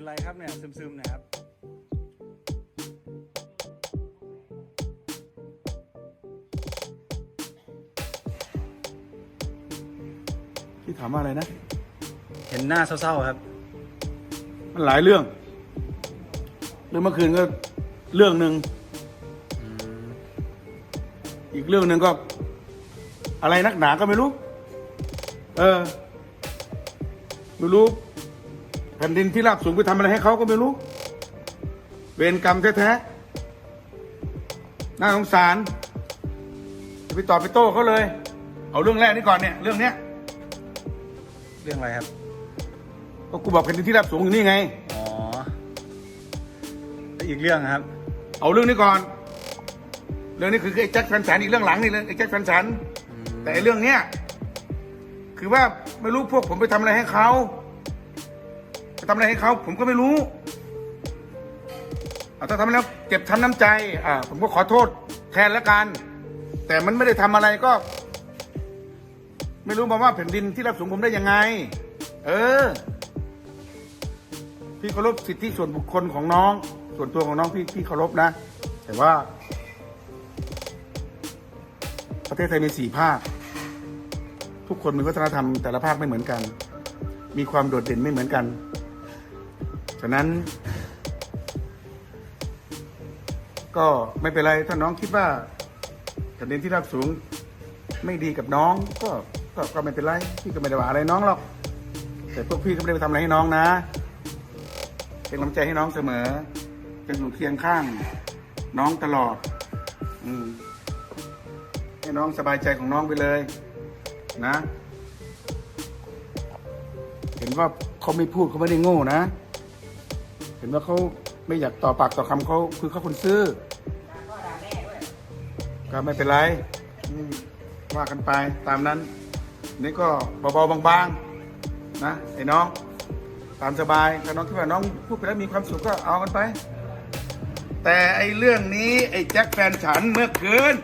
เป็นไรครับเนี่ยซึมๆเนะครับที่ถามว่าอะไรนะ เห็นหน้าเศร้าๆครับ มันหลายเรื่อง เรื่องเมื่อคืนก็เรื่องหนึ่งอีกเรื่องหนึ่งก็ อะไรนักหนาก็ไม่รู้ เออ ไม่รู้ แผ่นดินที่ราบสูงไปทำอะไรให้เขาก็ไม่รู้ เวรกรรมแท้ๆน่าสงสารจะไปตอบไปโต้เขาเลย เอาเรื่องแรกนี่ก่อนเนี่ย เรื่องเนี้ย เรื่องอะไรครับ ก็กูบอกแผ่นดินที่ราบสูงอยู่นี่ไง อ๋อแล้วอีกเรื่องครับ เอาเรื่องนี้ก่อน เรื่องนี้คือไอ้แจ็คแฟนฉันอีกเรื่องหลังนี่เรื่องไอ้แจ็คแฟนฉันแต่ไอ้เรื่องเนี้ย คือว่าไม่รู้พวกผมไปทำอะไรให้เขา ไปทำอะไรให้เขาผมก็ไม่รู้ถ้าทำแล้วเจ็บช้ำน้ำใจ อ่า ผมก็ขอโทษแทนแล้วกัน แต่มันไม่ได้ทำอะไรก็ ไม่รู้มาว่าแผ่นดินที่รับสูงผมได้ยังไง เออ พี่เคารพสิทธิส่วนบุคคลของน้อง ส่วนตัวของน้องพี่พี่เคารพนะ แต่ว่า ประเทศไทยมีสี่ภาค ทุกคนมีวัฒนธรรมแต่ละภาคไม่เหมือนกัน มีความโดดเด่นไม่เหมือนกัน ฉะนั้น ก็ไม่เป็นไรถ้าน้องคิดว่าแผ่นนที่ราบสูงไม่ดีกับน้องก็ก็ก็ไม่เป็นไรพี่ก็ไม่ได้ว่าอะไรน้องหรอก แต่พวกพี่ก็ไม่ได้ไปทำอะไรให้น้องนะ เป็นกำลังใจให้น้องเสมอจะอยู่เคียงข้าง น้องตลอด อืมให้น้องสบายใจของน้องไปเลย นะ เห็นว่าเขาไม่พูดเขาไม่ได้โง่นะ เห็นว่าเขาไม่อยากต่อปากต่อคำเขาคือเขาคนซื่อก็ไม่เป็นไรว่ากันไปตามนั้น นี่ก็เบาๆบางๆนะไอ้น้องตามสบายถ้าน้องคิดว่าน้องพูดไปแล้วมีความสุขก็เอากันไป แต่ไอ้เรื่องนี้ไอ้แจ็คแฟนฉันเมื่อคืน